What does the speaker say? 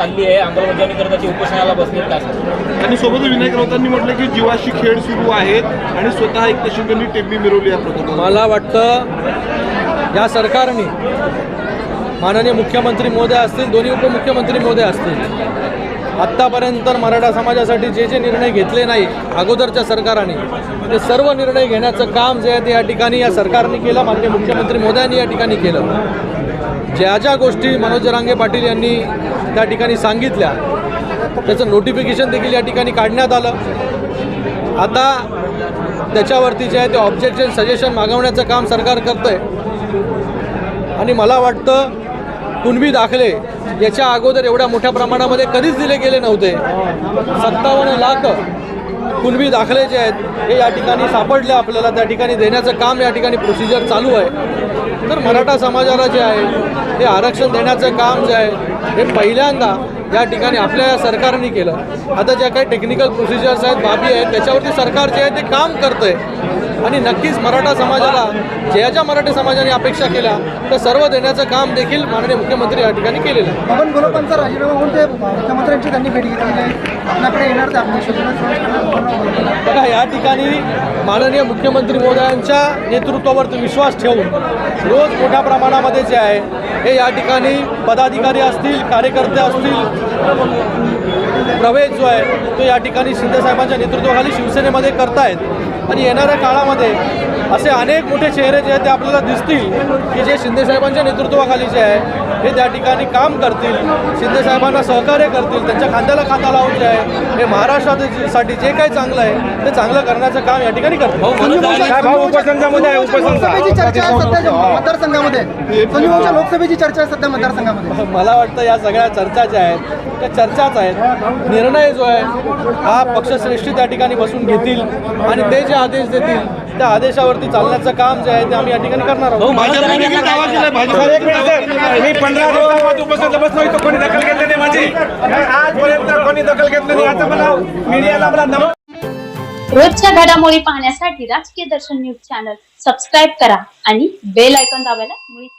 चालली आहे अंमलबजावणी करत अशी उपोषणाला बसली सांगता? आणि सोबत विनायक राऊतांनी म्हटलं की जीवाशी खेळ सुरू आहेत आणि स्वतः एक तशी टेंबी मिरवली या प्रकरणात मला वाटतं या सरकारने माननीय मुख्यमंत्री महोदय असतील दोन्ही उपमुख्यमंत्री महोदय असतील आत्तापर्यंत मराठा समाजासाठी जे जे निर्णय घेतले नाही अगोदरच्या सरकारने ते सर्व निर्णय घेण्याचं काम जे आहे ते या ठिकाणी या सरकारने केलं माननीय मुख्यमंत्री महोदयांनी या ठिकाणी केलं. ज्या ज्या गोष्टी मनोज रांगे पाटील यांनी त्या ठिकाणी सांगितल्या त्याचं नोटिफिकेशन देखील या ठिकाणी काढण्यात आलं. आता त्याच्यावरती जे आहे ते ऑब्जेक्शन सजेशन मागवण्याचं काम सरकार करतं आहे आणि मला वाटतं कुणबी दाखले याच्या अगोदर एवढ्या मोठ्या प्रमाणामध्ये कधीच दिले गेले नव्हते. सत्तावन्न लाख कुणबी दाखले जे आहेत हे या ठिकाणी सापडले आपल्याला त्या ठिकाणी देण्याचं काम या ठिकाणी प्रोसिजर चालू आहे. तर मराठा समाजाला जे आहे हे आरक्षण देण्याचं काम जे आहे हे पहिल्यांदा या ठिकाणी आपल्या या सरकारने केलं. आता ज्या काही टेक्निकल प्रोसिजर्स आहेत बाबी आहेत त्याच्यावरती सरकार जे आहे ते काम करतं आहे आणि नक्कीच मराठा समाजाला ज्या ज्या मराठी समाजाने अपेक्षा केल्या त्या सर्व देण्याचं काम देखील माननीय मुख्यमंत्री या ठिकाणी केलेलं आहे. आपण गोलपांचा राजीनामा होऊन ते मुख्यमंत्र्यांची त्यांनी भेट घेतलेली आहे. आपल्याकडे येणार ते आपल्या या ठिकाणी माननीय मुख्यमंत्री महोदयांच्या नेतृत्वावर विश्वास ठेवून रोज मोठ्या प्रमाणामध्ये जे आहे हे या ठिकाणी पदाधिकारी असतील कार्यकर्ते असतील प्रवेश जो आहे तो या ठिकाणी शिंदेसाहेबांच्या नेतृत्वाखाली शिवसेनेमध्ये करतायत. आणि येणाऱ्या काळामध्ये असे अनेक मोठे चेहरे जे आहेत ते आपल्याला दिसतील की जे शिंदेसाहेबांच्या नेतृत्वाखाली जे आहे. हे त्या ठिकाणी काम करतील शिंदेसाहेबांना सहकार्य करतील त्यांच्या खांद्याला खांदा लावून जे आहे हे महाराष्ट्रासाठी जे काही चांगलं आहे ते चांगलं करण्याचं काम या ठिकाणी भाऊच्या- लोकसभेची चर्चा आहे सध्या मतदारसंघामध्ये. संजू भाऊच्या लोकसभेची चर्चा आहे सध्या मतदारसंघामध्ये. मला वाटतं या सगळ्या चर्चा ज्या आहेत त्या चर्चाच आहेत. निर्णय जो आहे हा पक्षश्रेष्ठी त्या ठिकाणी बसून घेतील आणि ते जे आदेश देतील त्या आदेशावरती चालण्याचं काम जे आहे ते आम्ही या ठिकाणी करणार आहोत. केलाय भाजप मी पंधरा दिवसापासून उपस्थित बसलो इथं कोणी दखल घेतली नाही माझी. आजपर्यंत कोणी दखल घेतली नाही आता मला मीडियाला मला नम रोजच्या घडामोडी पाहण्यासाठी राजकीय दर्शन न्यूज चॅनल सबस्क्राईब करा आणि बेल आयकॉन दाबायला मुळीच